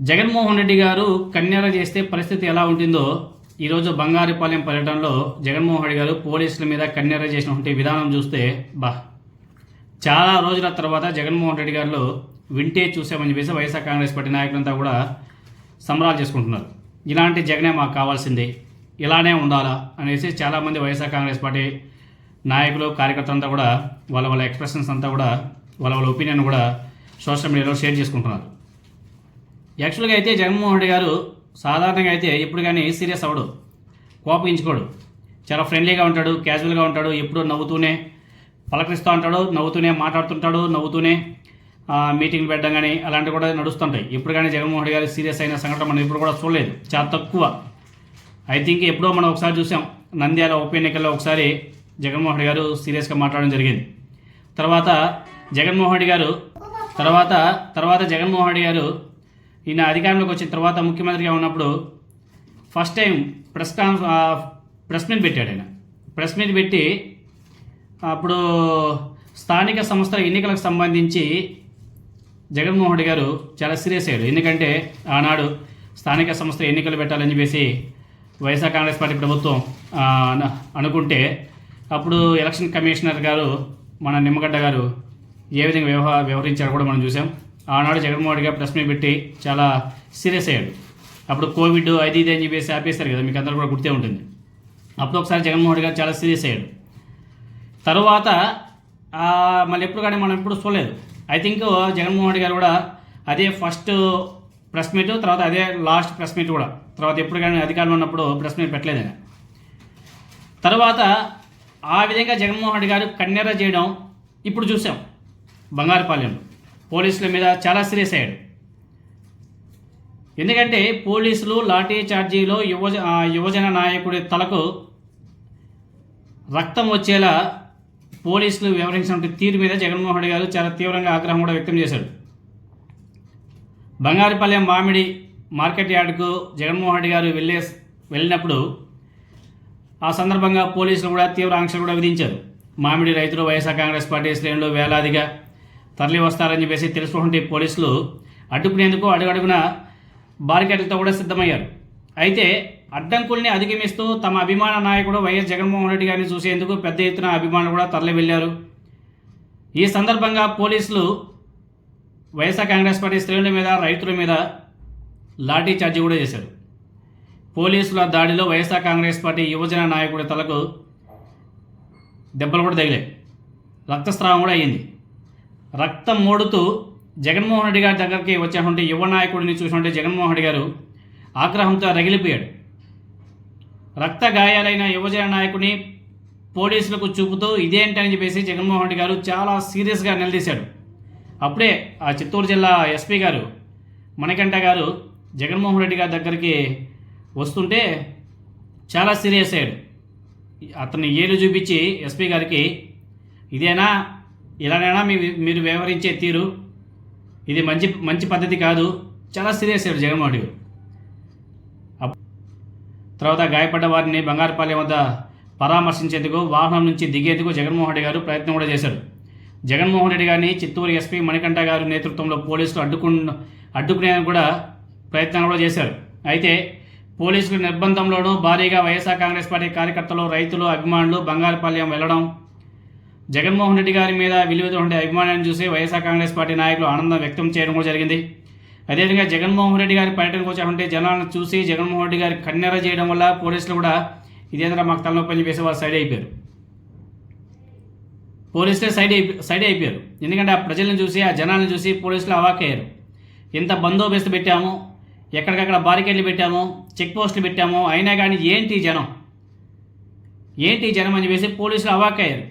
జగన్మోహన్ రెడ్డి గారు కన్యార చేస్తే పరిస్థితి ఎలా ఉంటుందో ఈరోజు బంగారుపాలెం పర్యటనలో జగన్మోహన్ రెడ్డి గారు పోలీసుల మీద కన్యార చేసినటువంటి విధానం చూస్తే బా. చాలా రోజుల తర్వాత జగన్మోహన్ రెడ్డి గారిలో వింటే చూసామని చెప్పేసి వైఎస్ఆర్ కాంగ్రెస్ పార్టీ నాయకులంతా కూడా సంబరాలు చేసుకుంటున్నారు. ఇలాంటి జగనే మాకు కావాల్సింది. ఇలానే ఉండాలా అనేసి చాలామంది వైఎస్ఆర్ కాంగ్రెస్ పార్టీ నాయకులు కార్యకర్తలంతా కూడా వాళ్ళ వాళ్ళ ఎక్స్ప్రెషన్స్ అంతా కూడా వాళ్ళ వాళ్ళ ఒపీనియన్ కూడా సోషల్ మీడియాలో షేర్ చేసుకుంటున్నారు. యాక్చువల్గా అయితే జగన్మోహన్ రెడ్డి గారు సాధారణంగా అయితే ఎప్పుడు కానీ సీరియస్ అవ్వడు. కోపగించుకోడు. చాలా ఫ్రెండ్లీగా ఉంటాడు క్యాజువల్గా ఉంటాడు ఎప్పుడూ నవ్వుతూనే పలకరిస్తూ ఉంటాడు నవ్వుతూనే మాట్లాడుతుంటాడు నవ్వుతూనే మీటింగ్లు మీటింగ్ పెట్టడం కానీ అలాంటివి కూడా నడుస్తుంటాయి. ఇప్పుడు కానీ జగన్మోహన్ రెడ్డి గారు సీరియస్ అయిన సంఘటన మనం ఇప్పుడు కూడా చూడలేదు. చాలా తక్కువ. ఐ థింక్ ఎప్పుడో మనం ఒకసారి చూసాం. నంద్యాల ఉప ఎన్నికల్లో ఒకసారి జగన్మోహన్ రెడ్డి గారు సీరియస్గా మాట్లాడడం జరిగింది. తర్వాత జగన్మోహన్ రెడ్డి గారు తర్వాత తర్వాత జగన్మోహన్ రెడ్డి గారు ఈయన అధికారంలోకి వచ్చిన తర్వాత ముఖ్యమంత్రిగా ఉన్నప్పుడు first time press con press meet పెట్టాడు ఆయన. ప్రెస్ మీట్ పెట్టి అప్పుడు స్థానిక సంస్థల ఎన్నికలకు సంబంధించి జగన్మోహన్ రెడ్డి గారు చాలా సీరియస్ అయ్యారు. ఎందుకంటే ఆనాడు స్థానిక సంస్థల ఎన్నికలు పెట్టాలని చెప్పేసి వైఎస్ఆర్ కాంగ్రెస్ పార్టీ ప్రభుత్వం అనుకుంటే అప్పుడు ఎలక్షన్ కమిషనర్ గారు మన నిమ్మగడ్డ గారు ఏ విధంగా వ్యవహ వ్యవహరించారో కూడా మనం చూసాం. ఆనాడు జగన్మోహన్ రెడ్డి గారు పెట్టి చాలా సీరియస్ అయ్యాడు. అప్పుడు కోవిడ్ అది ఇది అని చెప్పేసి ఆపేశారు కదా మీకు అందరూ కూడా గుర్తే ఉంటుంది. అప్పుడు ఒకసారి జగన్మోహన్ రెడ్డి గారు చాలా సీరియస్ అయ్యాడు. తర్వాత మళ్ళీ ఎప్పుడు కానీ మనం ఎప్పుడు చూడలేదు. ఐ థింక్ జగన్మోహన్ రెడ్డి గారు కూడా అదే ఫస్ట్ ప్రెస్ మీట్ తర్వాత అదే లాస్ట్ ప్రెస్ మీట్ కూడా. తర్వాత ఎప్పుడు కానీ అధికారంలో ఉన్నప్పుడు ప్రెస్ మీట్ పెట్టలేదు ఆయన. తర్వాత ఆ విధంగా జగన్మోహన్ రెడ్డి గారు కన్నెర చేయడం ఇప్పుడు చూసాం. బంగారుపాలెంలో. పోలీసుల మీద చాలా సీరియస్ అయ్యాడు. ఎందుకంటే పోలీసులు లాఠీ చార్జీలో యువజ యువజన నాయకుడి తలకు రక్తం వచ్చేలా పోలీసులు వ్యవహరించినటువంటి తీరు మీద జగన్మోహన్ రెడ్డి గారు చాలా తీవ్రంగా ఆగ్రహం కూడా వ్యక్తం చేశాడు బంగారుపాలెం మామిడి మార్కెట్ యార్డుకు జగన్మోహన్ రెడ్డి గారు వెళ్ళే వెళ్ళినప్పుడు ఆ సందర్భంగా పోలీసులు కూడా తీవ్ర ఆంక్షలు కూడా విధించారు. మామిడి రైతులు వైఎస్ఆర్ కాంగ్రెస్ పార్టీ శ్రేణులు వేలాదిగా తరలి వస్తారని చెప్పేసి తెలుసుకుంటే పోలీసులు అడ్డుకునేందుకు అడుగడుగున బారికేట్లతో కూడా సిద్ధమయ్యారు. అయితే అడ్డంకుల్ని అధిగమిస్తూ తమ అభిమాన నాయకుడు వైఎస్ జగన్మోహన్ రెడ్డి గారిని చూసేందుకు పెద్ద ఎత్తున అభిమానులు కూడా తరలి వెళ్ళారు ఈ సందర్భంగా పోలీసులు వైఎస్ఆర్ కాంగ్రెస్ పార్టీ శ్రేణుల మీద రైతుల మీద లాఠీ చార్జీ కూడా చేశారు. పోలీసుల దాడిలో వైఎస్ఆర్ కాంగ్రెస్ పార్టీ యువజన నాయకుడి తలకు దెబ్బలు కూడా తగిలాయి. రక్తస్రావం కూడా అయ్యింది రక్తం మోడుతూ జగన్మోహన్ రెడ్డి గారి దగ్గరికి వచ్చినటువంటి యువ నాయకుడిని చూసినటువంటి జగన్మోహన్ రెడ్డి గారు ఆగ్రహంతో రగిలిపోయాడు. రక్త గాయాలైన యువజన నాయకుని పోలీసులకు చూపుతూ ఇదేంటని చెప్పేసి జగన్మోహన్ రెడ్డి గారు చాలా సీరియస్గా నిలదీశాడు. అప్పుడే ఆ చిత్తూరు జిల్లా ఎస్పీ గారు మణికంఠ గారు జగన్మోహన్ రెడ్డి గారి దగ్గరికి వస్తుంటే చాలా సీరియస్ అయ్యాడు. అతన్ని ఏలు చూపించి ఎస్పీ గారికి ఇదేనా? ఇలానైనా మీ మీరు వ్యవహరించే తీరు ఇది మంచి మంచి పద్ధతి కాదు. చాలా సీరియస్ అయ్యారు జగన్మోహన్ గారు. అప్- తర్వాత గాయపడ్డ వారిని బంగారుపాలెం వద్ద పరామర్శించేందుకు వాహనం నుంచి దిగేందుకు జగన్మోహన్ రెడ్డి గారు ప్రయత్నం కూడా చేశారు. జగన్మోహన్ రెడ్డి గారిని చిత్తూరు ఎస్పీ మణికంఠ గారి నేతృత్వంలో పోలీసులు అడ్డుకు అడ్డుకునేందుకు కూడా ప్రయత్నం కూడా చేశారు. అయితే పోలీసుల నిర్బంధంలోనూ భారీగా వైఎస్ఆర్ కాంగ్రెస్ పార్టీ కార్యకర్తలు రైతులు అభిమానులు బంగారుపాలెం వెళ్ళడం జగన్మోహన్ రెడ్డి గారి మీద విలువతో ఉండే అభిమానాన్ని చూసి వైఎస్ఆర్ కాంగ్రెస్ పార్టీ నాయకులు ఆనందం వ్యక్తం చేయడం కూడా జరిగింది. అదేవిధంగా జగన్మోహన్ రెడ్డి గారి పర్యటనకు వచ్చామంటే జనాలను చూసి జగన్మోహన్ రెడ్డి గారి కన్నెర చేయడం వల్ల పోలీసులు కూడా ఇదేంద్ర మాకు తలనొప్పి అని చెప్పేసి వాళ్ళు సైడ్ అయిపోయారు. పోలీసులే సైడ్ అయిపో సైడ్ అయిపోయారు. ఎందుకంటే ఆ ప్రజలను చూసి ఆ జనాలను చూసి పోలీసులు అవాకయ్యారు ఎంత బందోబస్తు పెట్టాము ఎక్కడికక్కడ బారికేడ్లు పెట్టాము చెక్ పోస్టులు పెట్టాము అయినా కానీ ఏంటి జనం? ఏంటి జనం అని చెప్పేసి పోలీసులు అవాకయ్యారు